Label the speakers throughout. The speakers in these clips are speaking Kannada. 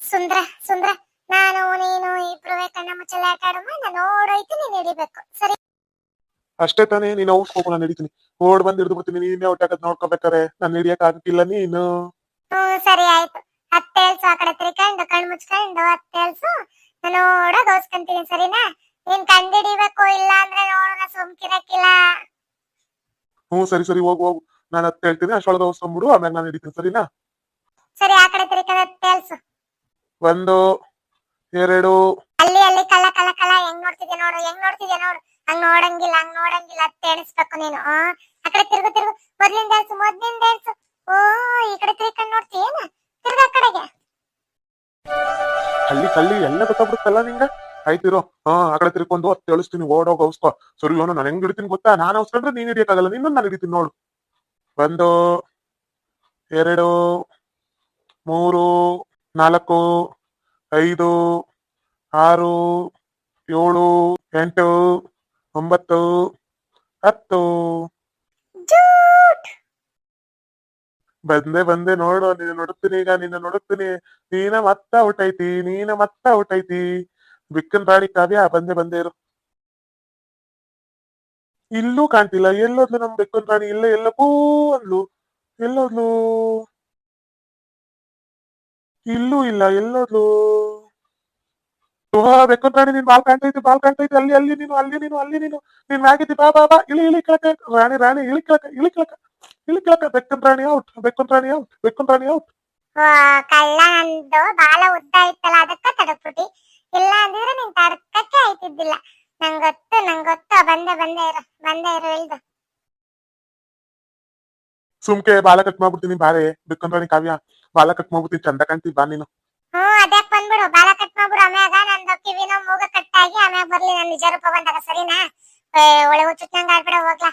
Speaker 1: ಸುಂದ್ರ ಸುಂದ್ರ ನಾನು ನೀನು ಇಬ್ರು ಕಣ್ಣ ಮುಚ್ಚಲ ಆಟ ನಾನು ನೋಡೋಯ್ತು ನೀನ್ ಹಿಡಿಬೇಕು. ಸರಿ?
Speaker 2: ಅಷ್ಟೇ ತಾನೇ ನೀನು ಔಟ್ ಹೋಗು ನಾನು ಹಿಡಿತೀನಿ. ಓಡ್ ಬಂದ್ ಹಿಡಿದು ಬಿಡ್ತೀನಿ ನೀನೇ ಔಟ್ ಹಾಕದ್ ನೋಡ್ಕೋಬೇಕಾರೆ? ನಾನು ಹಿಡಿಯಕ್ ಆಗಕ್ಕಿಲ್ಲ ನೀನು.
Speaker 1: ಹ್ಮ್ ಸರಿ ಆಯ್ತು. ಹತ್ತೇಳ್ಸು ಆ ಕಡೆ ತಿರ್ಕೊಂಡು ಕಣ್ ಮುಚ್ಕೊಂಡು ಹತ್ತೇಳ್ಸು ನಾನು ನೋಡೋಕ್ ಹೋಸ್ಕೊಂತೀನಿ ಸರಿನಾ? ನೀನ್ ಕಂಡಿಡಿಬೇಕು ಇಲ್ಲ ಅಂದ್ರೆ ನೋಡೋಣ ಸುಮ್ಕಿರಕ್ಕಿಲ್ಲ.
Speaker 2: ಹ್ಞೂ ಸರಿ ಸರಿ ಹೋಗು ಹೋಗು. ನಾನು ಅದ್ ಹೇಳ್ತೀನಿ ಅಷ್ಟೊಳಗೆ ಹೊಸ್ಕೊಂಡ್ಬಿಡು ಆಮ್ಯಾಗ ನಾನು ಹಿಡಿತೀನಿ ಸರಿನಾ?
Speaker 1: ಸರಿ ಆ ಕಡೆ ತಿರ್ಕೊಂಡು ತೇಲ್ಸು.
Speaker 2: ಒಂದು ಎರಡು.
Speaker 1: ಅಲ್ಲಿ ಅಲ್ಲಿ ಕಲ್ಲ ಕಲ್ಲ ಕಲ್ಲ ಹೆಂಗ್ ನೋಡ್ತಿದ್ಯ ನೋಡು ಹೆಂಗ್ ನೋಡ್ತಿದ್ಯ ನೋಡು. ಹಂಗ್ ನೋಡಂಗಿಲ್ಲ ಹಂಗ್ ನೋಡಂಗಿಲ್ಲ ಅಂತ ಎಣಿಸ್ಬೇಕು ನೀನು ಆ? ಆ ಕಡೆ ತಿರುಗು ತಿರುಗು. ಮೊದ್ಲಿಂದ ಎಳ್ಸು ಮೊದ್ಲಿಂದ ಡ್ಯಾನ್ಸ್ ಓ ಈ ಕಡೆ ತಿರ್ಕೊಂಡು ನೋಡ್ತೀಯೇನ ತಿರ್ಗ ಆ ಕಡೆಗೆ.
Speaker 2: ಅಲ್ಲಿ ಕಲ್ಲಿ ಎಲ್ಲ ಗೊತ್ತಾಗ್ಬಿಡುತ್ತಲ್ಲ ನಿಂಗ? ಆಯ್ತಿರೋ ಹಾ ಆ ಕಡೆ ತಿರ್ಕೊಂಡು ಹತ್ತು ಎಳಿಸ್ತೀನಿ ಓಡೋಗ ಅವಸ್ಕೋ ಸರಿ ನಾನು ಹೆಂಗ್ ಹಿಡಿತೀನಿ ಗೊತ್ತಾ? ನಾನು ಅವಸ್ಕೊಂಡ್ರೆ ನೀನ್ ಹಿಡಿಯಕ್ಕಾಗಲ್ಲ ನಿನ್ನ ನಾನು ಹಿಡಿತೀನಿ ನೋಡು. ಒಂದು ಎರಡು ಮೂರು ನಾಲ್ಕು ಐದು ಆರು ಏಳು ಎಂಟು ಒಂಬತ್ತು ಹತ್ತು. ಬಂದೆ ಬಂದೆ ನೋಡು ನಿನ್ನ ನೋಡುತ್ತೀನಿ ಈಗ ನಿನ್ನ ನೋಡುತ್ತೀನಿ. ನೀನ ಮತ್ತ ಔಟ್ ಐತಿ ನೀನ ಮತ್ತ ಔಟ್ ಐತಿ ಬಿಕ್ಕನ್ ರಾಣಿ ಕಾವ್ಯ ಬಂದೆ ಬಂದೆ ಇರು. ಇಲ್ಲೂ ಕಾಣ್ತಿಲ್ಲ. ಎಲ್ಲೋದ್ಲು ನಮ್ ಬೆಕ್ಕನ್ ರಾಣಿ ಇಲ್ಲ ಎಲ್ಲಕ್ಕೂ ಅಂದ್ಲು ಎಲ್ಲೋದ್ಲು? ಇಲ್ಲೂ ಇಲ್ಲ, ಎಲ್ಲೋದ್ಲು? ಬೆಕ್ಕನ್ ರಾಣಿ ನೀನ್ ಬಾಲ್ ಕಾಣ್ತೈತಿ ಬಾಲ್ ಕಾಣ್ತೈತಿ. ಅಲ್ಲಿ ಅಲ್ಲಿ ನೀನು ಅಲ್ಲಿ ನೀನು ಅಲ್ಲಿ ನೀನು. ನೀನ್ ಮ್ಯಾಗಿದ್ದಿ, ಬಾ ಬಾ ಬಾ. ಇಳಿ ಇಳಿ, ಕೆಳಕ. ರಾಣಿ ರಾಣಿ, ಇಳಿ, ಕೆಳಕ ಇಳಿ ಕೆಳಕ. ಇಳಿ, ಕೆಳಕ. ಬೆಕ್ಕನ್ ರಾಣಿ ಔಟ್ ಬೆಕ್ಕನ್ ರಾಣಿ ಔಟ್ ಬೆಕ್ಕನ್ ರಾಣಿ ಔಟ್.
Speaker 1: ಕಳ್ಳ ನಂದು ಬಾಳ ಉದ್ದ ಇತ್ತಲ್ಲ, ಅದಕ್ಕ ತಡಕ್ಬಿಟ್ಟಿ ಇಲ್ಲ ಅಂದಿದ್ರೆ ನೀನ್ ತಡ್ಕಕ್ಕೆ ಆಯ್ತಿದ್ದಿಲ್ಲ. ನಂಗೊತ್ತು ನಂಗೊತ್ತು. ಬಂದೆ ಬಂದೆ ಇರು ಬಂದೆ ಇರು ಇಲ್ದು.
Speaker 2: ಸುಮ್ಕೆ ಬಾಲ ಕಟ್ ಮಾಡ್ಬಿಡ್ತೀನಿ ಬಾರೆ. ಬೆಕ್ಕನ್ ರಾಣಿ ಕಾವ್ಯ. ಬಾಲ ಕಟ್ ಮಾಡ್ಬಿಡ್ತೀನಿ ಚಂದ ಕಾಣ್ತಿ ಬಾ ನೀನು.
Speaker 1: ಹ್ಮ್ ಅದ್ಯಾಕ್ ಬಂದ್ಬಿಡು. ಬಾಲ ಕಟ್ ಮಾಡ್ಬಿಡು ಆಮ್ಯಾಗ. ನಂದು ಕಿವಿನೋ ಮೂಗ ಕಟ್ಟಾಗಿ ಆಮ್ಯಾಗ ಬರ್ಲಿ ನನ್ ನಿಜ ರೂಪ ಬಂದಾಗ. ಸರಿನಾ? ಒಳ್ಳೆ ಹುಚ್ಚುತ್ತಂಗ ಆಡ್ಬಿಡ ಹೋಗ್ಲಾ.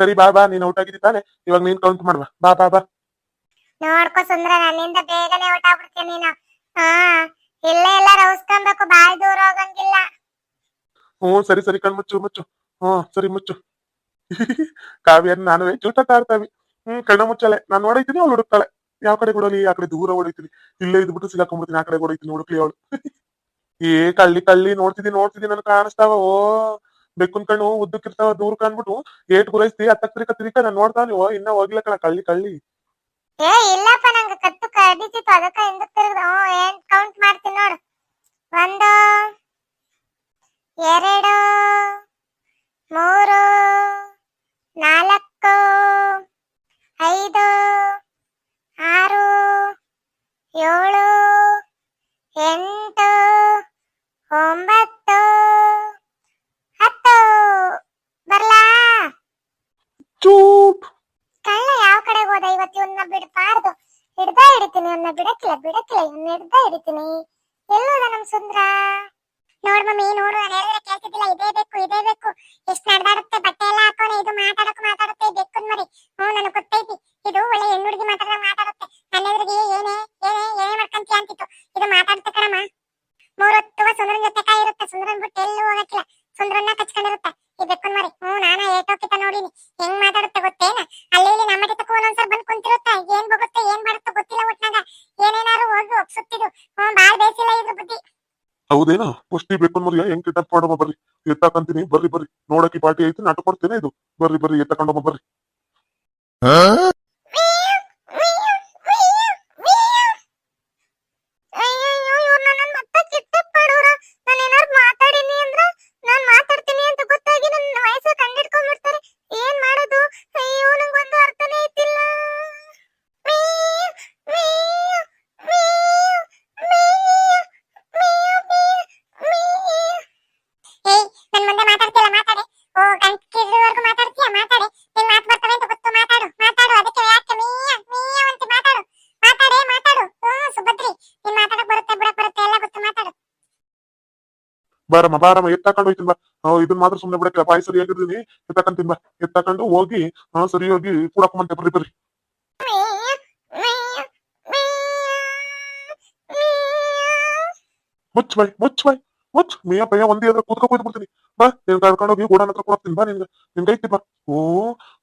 Speaker 2: ಸರಿ ಬಾ ಬಾ. ನೀನ್ ಔಟ್ ಆಗಿದ್ದಿ ತಾನೆ ಇವಾಗ ನೀನ್ ಕೌಂಟ್ ಮಾಡ್ಬಾ ಬಾ ಬಾ ಬಾ.
Speaker 1: ನೋಡ್ಕೊ ಸುಂದ್ರ ನನ್ನಿಂದ ಬೇಗನೆ ಹೊಟ್ಟಾಗ್ಬಿಡ್ತೀಯ ನೀನು. ಹಾ ಇಲ್ಲೇ ಎಲ್ಲ ರೌಸ್ಕೊಬೇಕು. ಬಾಳ್ ದೂರ ಹೋಗಂಗಿಲ್ಲ.
Speaker 2: ಹ್ಞೂ, ಸರಿ ಸರಿ ಕಣ್ ಮುಚ್ಚು ಮುಚ್ಚು. ಹ್ಞೂ, ಸರಿ, ಮುಚ್ಚು. ಕಾವ್ಯ ನಾನು ಚೂಟಾಟ ಆಡ್ತಾವಿ ಹ್ಮ್ ಕಣ್ಣ ಮುಚ್ಚಲೆ. ನಾನ್ ನೋಡೈತೀನಿ ಅವ್ಳು ಹುಡುಕ್ತಾಳೆ. ಯಾವ ಕಡೆ ಕೊಡಲಿ? ಆ ಕಡೆ ದೂರ ಹೊಡಿತೀನಿ ಇಲ್ಲೇ ಇದ್ಬಿಟ್ಟು ಸಿಗಾಕೊಂಡ್ಬಿಡ್ತೀನಿ ಆ ಕಡೆ ಹೊಡಿತೀನಿ ಹುಡುಕ್ಲಿ ಅವಳು. ಏ, ಕಳ್ಳಿ ಕಳ್ಳಿ ನೋಡ್ತಿದಿ ನೋಡ್ತಿದೀನಿ ನನ್ ಕಾಣಿಸ್ತಾವ? ಓ ಬೆಕ್ಕುನ್ ಕಣ್ಣು ಉದ್ದಕ್ಕಿರ್ತಾವ, ದೂರ ಕಾಣ್ಬಿಟ್ಟು. ಏಟ್ ಗುರೈಸ್ತಿ ಅತ್ತ ತಿರ್ಕ ತಿರ್ಕ ನಾನ್ ನೋಡ್ತಾನೆ? ಓ ಇನ್ನ ಹೋಗ್ಲ ಕಣ, ಕಳ್ಳಿ ಕಳ್ಳಿ.
Speaker 1: ಏ, ಇಲ್ಲಪ್ಪ, ನಂಗೆ ಕತ್ತು ಕಡಿತಿತ್ತು. ಅದಕ್ಕ ಹಿಂದಕ್ಕೆ ತಿರುಗ್ದ, ಹ್ಞೂ, ಏನ್ ಕೌಂಟ್ ಮಾಡ್ತೀನಿ ನೋಡು. ಒಂದು ಎರಡು ಮೂರು ನಾಲ್ಕು ಐದು ಆರು ಏಳು ಎಂಟು ಒಂಬತ್ತು ಹತ್ತು. ಬರ್ಲಾ?
Speaker 2: ಚೂಪ್.
Speaker 1: ಕಳ್ಳ ಯಾವ ಕಡೆ ಹೋದ? ಇವತ್ತು ಇವನ್ನ ಬಿಡಬಾರ್ದು. ಹಿಡ್ದ ಹಿಡಿತೀನಿ ಇವನ್ನ ಬಿಡಕ್ಕಿಲ್ಲ ಬಿಡಕ್ಕಿಲ್ಲ ಇವನ್ನ ಹಿಡ್ದ ಹಿಡಿತೀನಿ ಎಲ್ಲೋದ ನಮ್ ಸುಂದ್ರ? ನೋಡ್ ಮಮ್ಮಿ, ನೋಡು, ನಾನು ಹೇಳಿದ್ರೆ ಕೇಳ್ತಿದ್ದಿಲ್ಲ. ಇದೇ ಬೇಕು ಇದೇ ಬೇಕು. ಎಷ್ಟ್ ನಡೆದಾಡುತ್ತೆ? ಬಟ್ಟೆ ಎಲ್ಲ ಹಾಕೋನೆ ಇದು ಮಾತಾಡಕ್ ಮಾತಾಡುತ್ತೆ ಬೆಕ್ಕನ್ ಮರಿ. ಹ್ಞೂ, ನನಗೆ ಗೊತ್ತೈತಿ. ಇದು ಒಳ್ಳೆ ಹೆಣ್ಣು ಹುಡುಗಿ ಮಾತಾಡ ಮಾತಾಡುತ್ತೆ. ನನ್ನ ಎದುರಿಗೆ ಏನೇ ಏನೇ ಏನೇ ಮಾಡ್ಕಂತೀಯ ಅಂತಿತ್ತು. ಇದು ಮಾತಾಡುತ್ತೆ ಕಣಮ್ಮ. ಮೂರೊತ್ತುವ ಸುಂದ್ರನ್ ಜೊತೆ ಕಾಯಿ ಇರುತ್ತೆ. ಸುಂದ್ರನ್ ಬಿಟ್ಟು ಎಲ್ಲೂ ಹೋಗಕ್ಕಿಲ್ಲ. ಸುಂದ್ರನ್ನ ಕಚ್ಕೊಂಡಿರುತ್ತೆ. ಈ ಬೆಕ್ಕನ್ ಮರಿ. ಹ್ಞೂ, ನಾನ ಏಟೋಕಿತ ನೋಡಿನಿ. ಹೆಂಗ್ ಮಾತಾಡುತ್ತೆ ಗೊತ್ತೇನ? ಅಲ್ಲಿ ಇಲ್ಲಿ ನಮ್ಮ ಜೊತೆ ಒಂದೊಂದ್ಸಲ ಬಂದು ಕುಂತಿರುತ್ತೆ. ಏನ್ ಬಗುತ್ತೆ, ಏನ್ ಮಾಡುತ್ತೋ ಗೊತ್ತಿಲ್ಲ ಒಟ್ನಾಗ. ಏನೇನಾರು ಹೋಗಿ ಒಪ್ಸುತ್ತಿದ್ದು ಹ್ಮ್ ಬಾಳ್ ಬೇಸಿಲ್ಲ ಇದ್ರ ಬುದ್ಧಿ.
Speaker 2: ಹೌದೇನೋ? ಪುಷ್ಟಿ ಬೇಕು ಮರಿಯ ಹೆಂಗ್ ಕಿಡ್ನಾಪ್ ಮಾಡಮ್ಮ ಬರ್ರಿ. ಎತ್ತಾಕಂತೀನಿ, ಬರ್ರಿ ಬರ್ರಿ. ನೋಡಕ್ಕೆ ಪಾರ್ಟಿ ಐತಿ ನಾಟಕ ಕೊಡ್ತೇನೆ ಇದು. ಬರ್ರಿ ಬರ್ರಿ ಎತ್ತಕೊಂಡಮ್ಮ ಬರ್ರಿ. ಬಾರಮ್ಮ ಬಾರಮ್ಮ ಎತ್ತಾಕೊಂಡು ಹೋಯ್ತೀನಿ ಬಾ ಇದನ್ ಮಾತ್ರ ಸುಮ್ನೆ ಬಿಡಕ್ಕೆ ಪಾಯ ಸರಿ ಆಗಿರ್ತೀನಿ ಎತ್ತಾಕಂತೀನಿ ಬಾ ಎತ್ತಾಕೊಂಡು ಹೋಗಿ ಸರಿ ಹೋಗಿ ಕೂಡಕೊಂಬಂತೆ. ಬರ್ರಿ ಬರ್ರಿ.
Speaker 1: ಮುಚ್ ಬೈ ಮೀಯ ಬೈ
Speaker 2: ಮುಚ್ಚ್. ಬಾಯ್ ಮುಚ್ಚ್ ಬಾಯ್ ಮುಚ್ಚ್ ಮಿಯ, ಪಯ್ಯ, ಒಂದೇ ಅದ್ರ ಕೂತ್ಕೊ ಕೂತ್ ಬಿಡ್ತೀನಿ. ಬಾ, ನೀನ್ ಕರ್ಕೊಂಡು ಹೋಗಿ ಗೋಡನ್ ಹತ್ರ ಬಾ, ನಿನ್ಗೆ ನಿನ್ಗೆ ಐತಿ, ಬಾ. ಓ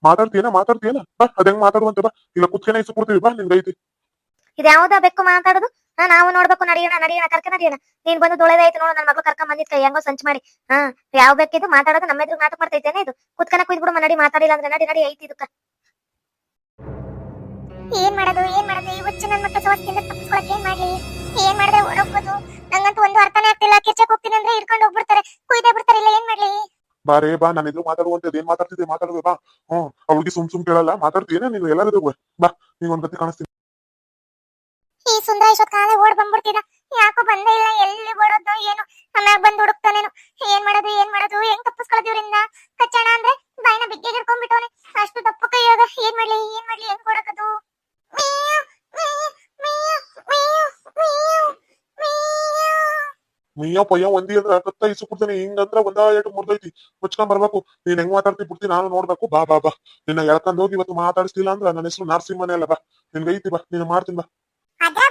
Speaker 2: ಮಾತಾಡ್ತೀಯನ ಮಾತಾಡ್ತೀಯನ ಬಾ ಹೆಂಗ್ ಮಾತಾಡುವಂತೆ, ಬಾ. ಇಲ್ಲ, ಕುತ್ಕೆನ ಇಸ್ಕೊಡ್ತೀವಿ ಬಾ ನಿನ್ಗೆ ಐತಿ.
Speaker 1: ಇದ್ಯಾವ್ದ ಬೆಕ್ಕು ಮಾತಾಡುದು? ನಾವು ನೋಡ್ಬೇಕು ನಡಿಯೋಣ ನಡಿಯೋಣ ಕರ್ಕ ನಡಿಯೋಣ. ನೀನ್ ಬಂದು ದೊಳೆದಾಯ್ತು ನೋಡು ನನ್ನ ಮಗಳು ಕರ್ಕೊಂಡ್ ಬಂದಿತ್ತು ಹೆಂಗೋ ಸಂಚ್ ಮಾಡಿ. ಹಾ ಯಾವ ಬೇಕಿದ್ದು ಮಾತಾಡೋದು ನಮ್ಮ ಎದುರು ನಾಟಕ ಮಾಡ್ತೈತೇನೆ ಇದು. ಕುತ್ಕನ ಕುಯ್ದ್ಬಿಡು ನಡಿ ಮಾತಾಡಿಲ್ಲ ಅಂದ್ರೆ ನಡಿ ನಡಿ ಐತಿ ಇದಕ್ಕ. ಏನ್ ಮಾಡೋದು ಏನ್ ಮಾಡೋದು? ಈ ಹುಚ್ಚು ನನ್ನ ಮಕ್ಕಳ ಸಮಸ್ಯೆಯಿಂದ ತಪ್ಪಿಸ್ಕೊಳಕ್ಕೆ ಏನ್ ಮಾಡ್ಲಿ? ಏನ್ ಮಾಡಿದ್ರೆ ಓಡೋಗ್ಬೋದು? ನಂಗಂತೂ ಒಂದು ಅರ್ಥನೇ ಆಗ್ತಿಲ್ಲ. ಕಿರ್ಚಕ್ ಹೋಗ್ತೀನಿ ಅಂದ್ರೆ ಹಿಡ್ಕೊಂಡು ಹೋಗ್ಬಿಡ್ತಾರೆ. ಕುಯ್ದೇ ಬಿಡ್ತಾರೆ ಇಲ್ಲ ಏನ್ ಮಾಡ್ಲಿ?
Speaker 2: ಬಾರೇ ಬಾ ನಾನು ಎದುರು ಮಾತಾಡುವಂತದ್ದು ಏನ್ ಮಾತಾಡ್ತಿದ್ದೆ? ಮಾತಾಡುವೆ ಬಾ. ಹ್ಮ್ ಅವಳಿಗೆ ಸುಮ್ ಸುಮ್ ಕೇಳಲ್ಲ. ಮಾತಾಡ್ತೀಯನ ನೀನು? ಎಲ್ಲರೂ ಬಾ ನೀನ್ ಒಂದ್ ಗತಿ ಕಾಣಿಸ್ತೀನಿ.
Speaker 1: ಈ ಸುಂದರ ಇಷ್ಟೊತ್ ಕಾಲೇ ಓಡ್ ಬಂದ್ಬಿಡ್ತಿದ ಯಾಕೋ ಬಂದೇ ಇಲ್ಲ, ಎಲ್ಲಿ ಓಡೋದು, ಏನು? ಆಮ್ಯಾಗ ಬಂದ್ ಹುಡುಕ್ತಾನೇನು? ಏನ್ ಮಾಡೋದು ಏನ್ ಮಾಡೋದು? ಹೆಂಗ್ ತಪ್ಪಿಸ್ಕೊಳ್ಳೋದು ಇವ್ರಿಂದ? ಕಚ್ಚಣ ಅಂದ್ರೆ ಬಾಯಿನ ಬಿಗ್ಗೆ ಹಿಡ್ಕೊಂಡ್ಬಿಟ್ಟವನೆ. ಅಷ್ಟು ತಪ್ಪು ಕೈಯಾಗ ಏನ್ ಮಾಡ್ಲಿ ಏನ್ ಮಾಡ್ಲಿ, ಹೆಂಗ್ ಓಡಕದು
Speaker 2: ಮಿಯ ಪಯ್ಯ ಒಂದಿ ಅಂದ್ರೆ ಕತ್ತ ಇಸು ಕೊಡ್ತೀನಿ. ಹಿಂಗಂದ್ರ ಒಂದ ಎರಡು ಮುರ್ದೈತಿ ಮುಚ್ಕೊಂಡ್ ಬರ್ಬೇಕು. ನೀನ್ ಹೆಂಗ್ ಮಾತಾಡ್ತಿ ಬಿಡ್ತಿ, ನಾನು ನೋಡ್ಬೇಕು. ಬಾ ಬಾ ಬಾ. ನಿನ್ನ ಎಳ್ಕೊಂಡ್ ಹೋಗಿ ಇವತ್ತು ಮಾತಾಡಿಸ್ತಿಲ್ಲ ಅಂದ್ರ ನನ್ನ ಹೆಸರು ನಾರ್ಸಿಂಹನೇ ಅಲ್ಲ. ಬಾ. ನಿನ್ಗೈತಿ ಬಾ. ನೀನು ಮಾಡ್ತೀನಿ, ಬಾ.
Speaker 1: அதான்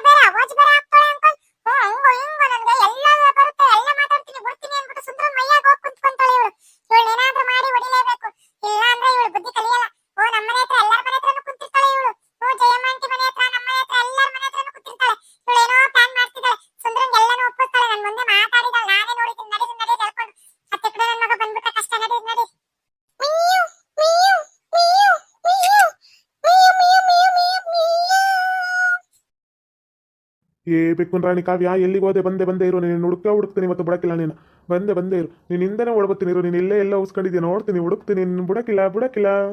Speaker 2: ಏ ಬೆಕ್ಕುನ್ ರಾಣಿ ಕಾವ್ಯ, ಎಲ್ಲಿಗೆ ಹೋದೆ? ಬಂದೆ, ಬಂದೇ ಇರು. ನೀನು ಹುಡುಕ ಹುಡುಕ್ತೀನಿ ಮತ್ತು ಬಿಡಕ್ಕಿಲ್ಲ ನೀನು. ಬಂದೆ, ಬಂದೇ ಇರು. ನೀನು ಹಿಂದೆನೇ ಓಡ್ಬತ್ತೀನಿ ಇರು. ನೀನು ಇಲ್ಲೇ ಎಲ್ಲ ಉಸ್ಕೊಂಡಿದ್ದೀನಿ ನೋಡ್ತೀನಿ, ಹುಡುಕ್ತೀನಿ. ನೀನು ಬಿಡಕ್ಕಿಲ್ಲ ಬಿಡಕ್ಕಿಲ್ಲ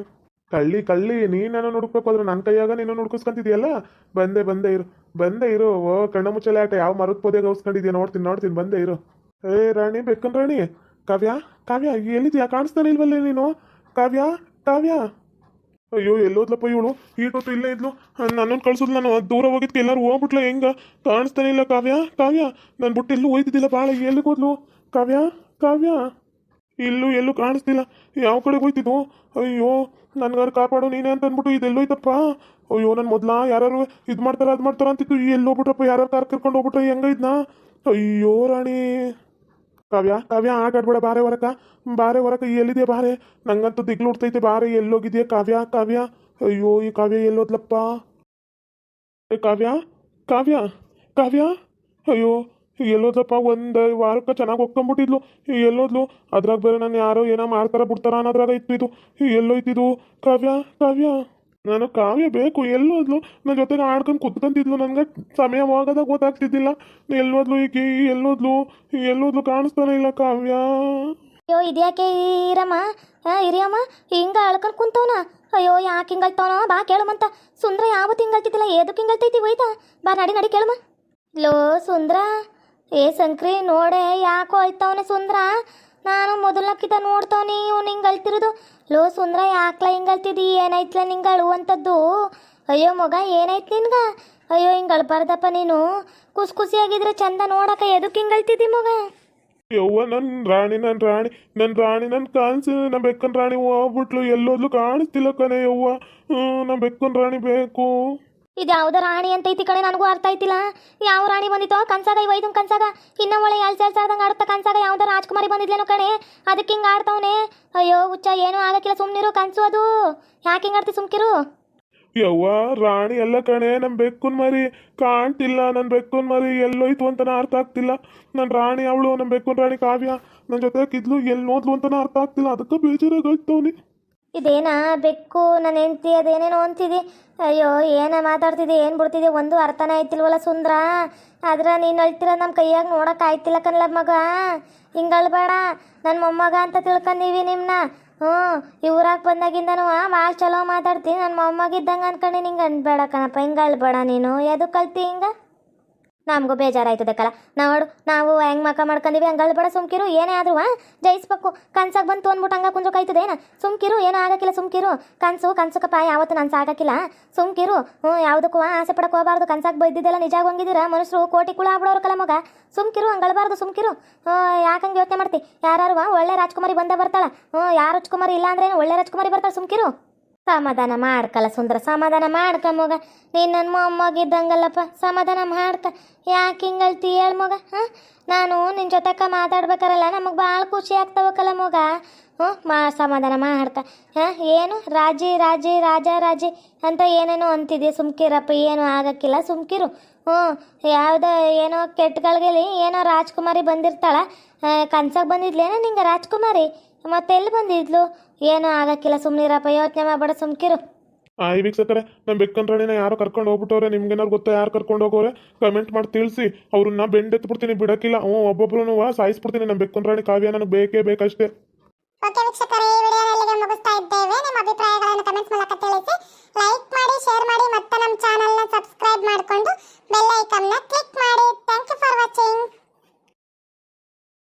Speaker 2: ಕಳ್ಳಿ ಕಳ್ಳಿ. ನೀನು ಹುಡುಕ್ಬೇಕು ಅಂದ್ರೆ ನನ್ನ ಕೈಯಾಗ ನೀನು ಹುಡುಕಿಸ್ಕೊಂತಿದ್ಯಲ್ಲ? ಬಂದೆ, ಬಂದೇ ಇರು. ಬಂದೇ ಇರು. ಓ, ಕಣ್ಣ ಮುಚ್ಚಲೆ ಆಟ. ಯಾವ ಮರದ ಪೊದೆಗೆ ಉಸ್ಕೊಂಡಿದ್ಯಾ? ನೋಡ್ತೀನಿ ನೋಡ್ತೀನಿ. ಬಂದೇ ಇರು. ಏ, ರಾಣಿ ಬೆಕ್ಕನ್ ರಾಣಿ. ಕಾವ್ಯ ಕಾವ್ಯ, ಎಲ್ಲಿದ್ಯಾ? ಕಾಣಿಸ್ತಾನೆ ಇಲ್ವಲ್ಲೇ ನೀನು? ಕಾವ್ಯ ಕಾವ್ಯ. ಅಯ್ಯೋ, ಎಲ್ಲೋದ್ಲಪ್ಪ ಇವಳು? ಈಟೊತ್ತು ಇಲ್ಲೇ ಇದ್ಲು. ನನ್ನನ್ನು ಕಳ್ಸೋದು ನಾನು. ದೂರ ಹೋಗಿದ್ಕೆ ಎಲ್ಲರೂ ಹೋಗ್ಬಿಟ್ಲ ಹೆಂಗ? ಕಾಣಿಸ್ತಾನೆ ಇಲ್ಲ ಕಾವ್ಯ. ಕಾವ್ಯ, ನಾನು ಬಿಟ್ಟು ಎಲ್ಲೂ ಹೋಯ್ತಿದ್ದಿಲ್ಲ ಭಾಳ ಎಲ್ಲಿಗೆ ಹೋದ್ಲು? ಕಾವ್ಯ ಕಾವ್ಯ. ಇಲ್ಲೂ ಎಲ್ಲೂ ಕಾಣಿಸ್ತಿಲ್ಲ. ಯಾವ ಕಡೆಗೆ ಹೋಯ್ತಿದ್ದು ಅಯ್ಯೋ, ನನ್ಗಾರು ಕಾಪಾಡು ನೀನೇ ಅಂತ ಅಂದ್ಬಿಟ್ಟು ಇದೆಲ್ಲೋಯ್ತಪ್ಪ ಅಯ್ಯೋ ನನ್ನ ಮೊದ್ಲ ಯಾರು ಇದು ಮಾಡ್ತಾರ ಅದು ಮಾಡ್ತಾರ ಅಂತಿತ್ತು. ಎಲ್ಲಿ ಹೋಗ್ಬಿಟ್ರಪ್ಪ ಯಾರು ಕಾರ್ ಕರ್ಕೊಂಡು ಹೋಗ್ಬಿಟ್ರೆ ಹೆಂಗೈದ್ನಾ ಅಯ್ಯೋ, ರಾಣಿ. ಕಾವ್ಯ ಕಾವ್ಯ ಆಟ ಆಡ್ಬೇಡ ಬಾರೆ ಹೊರಕ ಬಾರೆ ಹೊರಕ ಎಲ್ಲಿದೆ ಬಾರೆ? ನಂಗಂತೂ ದಿಗ್ಲು ಉಡ್ತೈತೆ ಬಾರೆ, ಎಲ್ಲೋಗಿದೆಯ ಕಾವ್ಯ ಕಾವ್ಯ? ಅಯ್ಯೋ, ಈ ಕಾವ್ಯ ಎಲ್ಲೋದ್ಲಪ್ಪ. ಕಾವ್ಯ ಕಾವ್ಯ ಕಾವ್ಯ? ಅಯ್ಯೋ, ಎಲ್ಲೋದ್ಲಪ್ಪ, ಒಂದು ವಾರಕ್ಕೆ ಚೆನ್ನಾಗಿ ಒಪ್ಕೊಂಬಿಟ್ಟಿದ್ಲು. ಎಲ್ಲೋದ್ಲು, ಅದ್ರಾಗ ಬೇರೆ ನಾನು ಯಾರೋ ಏನೋ ಮಾಡ್ತಾರ, ಬಿಡ್ತಾರ ಅನ್ನೋದ್ರಾಗ ಇತ್ತು ಇದು. ಎಲ್ಲೋಯ್ತಿದು. ಕಾವ್ಯ ಕಾವ್ಯ. ನಾನು ಕಾವ್ಯ ಬೇಕು, ಎಲ್ಲೋದ್ಲು ನನ್ನ ಜೊತೆಗೆ ಆಡ್ಕೊಂಡು ಕುತ್ಕೊಂತಿದ್ಲು. ನನಗೆ ಸಮಯ ಹೋಗೋದಾಗ ಗೊತ್ತಾಗ್ತಿದ್ದಿಲ್ಲ. ಎಲ್ಲೋದ್ಲು ಈಕಿ, ಎಲ್ಲೋದ್ಲು ಎಲ್ಲೋದ್ಲು ಕಾಣಿಸ್ತಾನೆ ಇಲ್ಲ ಕಾವ್ಯ.
Speaker 1: ಅಯ್ಯೋ, ಇದ್ಯಾಕೆ ಈರಮ್ಮ ಹಾ ಹಿರಿಯಮ್ಮ, ಹಿಂಗ ಅಳ್ಕೊಂಡ್ ಕುಂತವನ? ಅಯ್ಯೋ, ಯಾಕೆ ಹಿಂಗಳ್ತವನೋ ಬಾ, ಕೇಳಮಂತ. ಸುಂದ್ರ ಯಾವತ್ತು ಹಿಂಗಳ್ತಿದ್ದಿಲ್ಲ ಏದಕ್ಕೆ ಹಿಂಗಳ್ತೈತಿ ಹೋಯ್ತಾ. ಬಾ, ನಡಿ ನಡಿ ಕೇಳಮ್ಮ ಲೋ, ಸುಂದ್ರ. ಏ, ಸಂಕ್ರಿ, ನೋಡೆ, ಯಾಕೋ ಅಳ್ತವನೆ ಸುಂದ್ರ? ನಾನು ಮೊದಲಕ್ಕಿಂತ ನೋಡ್ತವನಿ ಇವ್ನು ಹಿಂಗೆ ಅಳ್ತಿರೋದು ಲೋ ಸುಂದ್ರ, ಯಾಕ್ಲ ಹಿಂಗೆ ಅಳ್ತಿದ್ದಿ ಏನಾಯ್ತಲ ನಿಂಗೆ ಅಳುವಂಥದ್ದು? ಅಯ್ಯೋ ಮಗ, ಏನಾಯ್ತು ನಿನ್ಗ? ಅಯ್ಯೋ, ಹಿಂಗೆ ಅಳ್ಬಾರ್ದಪ್ಪ ನೀನು. ಖುಷಿ ಖುಷಿಯಾಗಿದ್ರೆ ಚಂದ ನೋಡಕ ಎದಕ್ಕೆ ಹಿಂಗೆ ಅಳ್ತಿದ್ದಿ ಮಗ?
Speaker 2: ಯವ್ವ, ನನ್ ರಾಣಿ ನನ್ ರಾಣಿ ನನ್ ರಾಣಿ, ನನ್ ಕಾಣಿಸಿ ನಾ ಬೆಕ್ಕನ್ ರಾಣಿ ಹೋಗ್ಬಿಟ್ಲು, ಎಲ್ಲೋದ್ಲು ಕಾಣಿಸ್ತಿಲ್ಲ ಕಣೆ ಯವ್ವ. ಹ್ಮ್ ನಾ ಬೆಕ್ಕನ್ ರಾಣಿ ಬೇಕು.
Speaker 1: ಇದು ಯಾವ್ದ ರಾಣಿ ಅಂತ ಐತಿ ಕಣೆ, ನನಗೂ ಅರ್ಥ ಆಯ್ತಿಲ್ಲ. ಯಾವ ರಾಣಿ ಬಂದಿತ್ತೋ, ಕನ್ಸಾಗ, ಈ ವೈದನ್ ಕನ್ಸಾಗ? ಇನ್ನ ಒಳ್ಳೆ ಎಲ್ಸ ಎಲ್ಸಾರ್ದಂಗ ಆಡುತ್ತ ಕನ್ಸಾಗ? ಯಾವ್ದ ರಾಜ್ಕುಮಾರಿ ಬಂದಿದ್ಲೇನೋ ಕಣೆ? ಅದಕ್ಕೆ ಹಿಂಗೆ ಆಡ್ತಾವನೆ. ಅಯ್ಯೋ, ಹುಚ್ಚ, ಏನೂ ಆಗಕ್ಕಿಲ್ಲ, ಸುಮ್ನಿರು ಕನ್ಸು ಅದು. ಯಾಕೆ ಹಿಂಗೆ ಆಡ್ತಿ ಸುಮ್ಕಿರು?
Speaker 2: ಯವ್ವ, ರಾಣಿ ಎಲ್ಲ ಕಣೆ ನಮ್ ಬೆಕ್ಕನ್ ಮರಿ. ಕಾಣ್ತಿಲ್ಲ ನನ್ ಬೆಕ್ಕನ್ ಮರಿ, ಎಲ್ಲೋಯ್ತು ಅಂತಾನೆ ಅರ್ಥ ಆಗ್ತಿಲ್ಲ. ನನ್ ರಾಣಿ ಅವಳು ನಮ್ ಬೆಕ್ಕನ್ ರಾಣಿ ಕಾವ್ಯ. ನನ್ ಜೊತೆ ಕಿದ್ಲು ಎಲ್ಲಿ ನೋದ್ಲು ಅಂತಾನೆ ಅರ್ಥ ಆಗ್ತಿಲ್ಲ. ಅದಕ್ಕೆ ಬೇಜಾರಾಗೈತವ್ನಿ
Speaker 1: ಇದೇನಾ ಬೆಕ್ಕು? ನನ್ನ ಹೆಂಡ್ತಿ ಅದೇನೇನೋ ಅಂತಿದಿ. ಅಯ್ಯೋ, ಏನ ಮಾತಾಡ್ತಿದ್ದೆ ಏನು ಬಿಡ್ತಿದ್ದೆ ಒಂದು ಅರ್ಥನೇ ಆಯ್ತಿಲ್ವಲ್ಲ ಸುಂದ್ರ? ಆದ್ರೆ ನೀನು ಅಳ್ತಿರ ನಮ್ಮ ಕೈಯಾಗ ನೋಡೋಕೆ ಆಯ್ತಿಲ್ಲ ಕನ್ಲ ಮಗ. ಹಿಂಗೆ ಅಳ್ಬೇಡ. ನನ್ನ ಮೊಮ್ಮಗ ಅಂತ ತಿಳ್ಕೊಂಡೀವಿ ನಿಮ್ಮನ್ನ ಹ್ಞೂ ಇವ್ರಾಗ ಬಂದಾಗಿಂದನು ಭಾಳ ಚಲೋ ಮಾತಾಡ್ತೀನಿ ನನ್ನ ಮೊಮ್ಮಗಿದ್ದಂಗೆ ಅನ್ಕೊಂಡು. ನಿಂಗೆ ಅನ್ಬೇಡ ಕಣಪ್ಪ. ಹಿಂಗೆ ಅಳ್ಬೇಡ ನೀನು. ಯಾವುದು ಕಲ್ತಿ ಹಿಂಗೆ? ನಮಗೂ ಬೇಜಾರಾಯ್ತದಕ್ಕಲ್ಲ ಕಲ ನೋಡು, ನಾವು ಹೆಂಗೆ ಮಕ ಮಾಡ್ಕೊಂಡಿವಿ ಹಂಗೆ ಬಡ, ಸುಮ್ಕಿರು, ಏನೇ ಆದ್ರೂ ಜಯಿಸ್ಬೇಕು. ಕನ್ಸಾಗ ಬಂದು ತೋನ್ಬಿಟ್ಟು ಹಂಗ ಏನ? ಸುಮ್ಕಿರು, ಏನೂ ಆಗಕ್ಕಿಲ್ಲ, ಸುಮ್ಕಿರು. ಕನ್ಸು ಕನಸುಕಪ್ಪ ಯಾವತ್ತು ನಾನು ಸಾಗಕ್ಕಿಲ್ಲ ಸುಮ್ಕಿರು, ಹ್ಞೂ, ಯಾವುದಕ್ಕೂ ಆಸೆ ಪಡಕ್ಕೆ ಹೋಗಬಾರ್ದು ಕನ್ಸಾಗ ಬೈದಿದ್ದೆಲ್ಲ ನಿಜ ಹೋಗಿದ್ದೀರ? ಮನುಷ್ಯರು ಕೋಟಿ ಕುಳ ಆಗ್ಬಿಡೋರು ಕಲ ಮಗ. ಸುಮ್ಕಿರು ಹಂಗೆ ಅಳ್ಬಾರ್ದು ಸುಮ್ಕಿರು ಯಾಕಂಗೆ ಯೋಚನೆ ಮಾಡ್ತಿ? ಯಾರು ಒಳ್ಳೆ ರಾಜ್ಕುಮಾರಿ ಬಂದೇ ಬರ್ತಾಳ. ಹ್ಞೂ, ಯಾರು ರಾಜ್ಕುಮಾರಿ ಇಲ್ಲ ಅಂದ್ರೆ ಒಳ್ಳೆ ರಾಜ್ಕುಮಾರಿ ಬರ್ತಾಳೆ ಸುಮ್ಕಿರು?
Speaker 3: ಸಮಾಧಾನ ಮಾಡ್ಕಲ್ಲ ಸುಂದರ, ಸಮಾಧಾನ ಮಾಡ್ಕ ಮಗ. ನೀನು ನನ್ನ ಮೊಮ್ಮಗಿದ್ದಂಗಲ್ಲಪ್ಪ, ಸಮಾಧಾನ ಮಾಡ್ಕ. ಯಾಕೆ ಹಿಂಗಳ್ತಿ ಹೇಳ್ ಮಗ, ಹಾಂ? ನಾನು ನಿನ್ನ ಜೊತೆಕ ಮಾತಾಡ್ಬೇಕಾರಲ್ಲ, ನಮಗೆ ಭಾಳ ಖುಷಿ ಆಗ್ತಾವಕ್ಕಲ್ಲ ಮಗ. ಹ್ಞೂ ಮಾ, ಸಮಾಧಾನ ಮಾಡ್ಕ. ಹಾಂ? ಏನು? ರಾಜಿ ರಾಜಿ, ರಾಜ, ರಾಜಿ ಅಂತ ಏನೇನೋ ಅಂತಿದ್ದೆ ಸುಮ್ಕಿರಪ್ಪ, ಏನು ಆಗಕ್ಕಿಲ್ಲ ಸುಮ್ಕಿರು. ಹ್ಞೂ ಯಾವುದೋ ಏನೋ ಕೆಟ್ಟಗಳಿಗೆಲಿ ಏನೋ ರಾಜ್ಕುಮಾರಿ ಬಂದಿರ್ತಾಳ. ಕನ್ಸಾಗ ಬಂದಿದ್ಲೇನೋ ನಿಂಗೆ ರಾಜ್ಕುಮಾರಿ? ಮತ್ತೆ ಎಲ್ಲಿ ಬಂದಿದ್ಲು? ಏನೂ ಆಗಕ್ಕಿಲ್ಲ ಸುಮ್ಮನಿರಪ್ಪ ಯೋಚನೆ ಮಾಡಬೇಡ ಸುಮ್ಕಿರು.
Speaker 2: ಆ ಈ ನಮ್ ನಮ್ಮ ಬೆಕ್ಕಂದ್ರಣ್ಣ ಯಾರು ಕರ್ಕೊಂಡು ಹೋಗ್ಬಿಟ್ಟವ್ರೆ ನಿಮ್ಗೇನಾರು ಗೊತ್ತಾ ಯಾರು ಕರ್ಕೊಂಡು ಹೋಗೋರೆ ಕಮೆಂಟ್ ಮಾಡಿ ತಿಳಿಸಿ. ಅವ್ರನ್ನ ಬೆಂಡೆತ್ಬಿಡ್ತೀನಿ ಬಿಡಕ್ಕಿಲ್ಲ. ಹ್ಞೂ ಒಬ್ಬೊಬ್ರು ಸಾಯಿಸ್ಬಿಡ್ತೀನಿ ನಮ್ಮ ಬೆಕ್ಕಂದ್ರಾಣಿ ಕಾವ್ಯ ನನಗೆ ಬೇಕೇ ಬೇಕಷ್ಟೇ.
Speaker 1: ಓಕೆ ವೀಕ್ಷಕರೇ ಈ ವಿಡಿಯೋನ ಮುಗಿಸ್ತಾ ಇದ್ದೇವೆ. ನಿಮ್ಮ ಅಭಿಪ್ರಾಯಗಳನ್ನು ಕಮೆಂಟ್ ಮೂಲಕ ತಿಳಿಸಿ. ಲೈಕ್ ಮಾಡಿ ಶೇರ್ ಮಾಡಿ ಮತ್ತೆ ನಮ್ಮ ಚಾನಲ್ನ ಸಬ್ಸ್ಕ್ರೈಬ್ ಮಾಡ್ಕೊಂಡು ಬೆಲ್ ಐಕನ್ನ ಕ್ಲಿಕ್ ಮಾಡಿ. Thank you for watching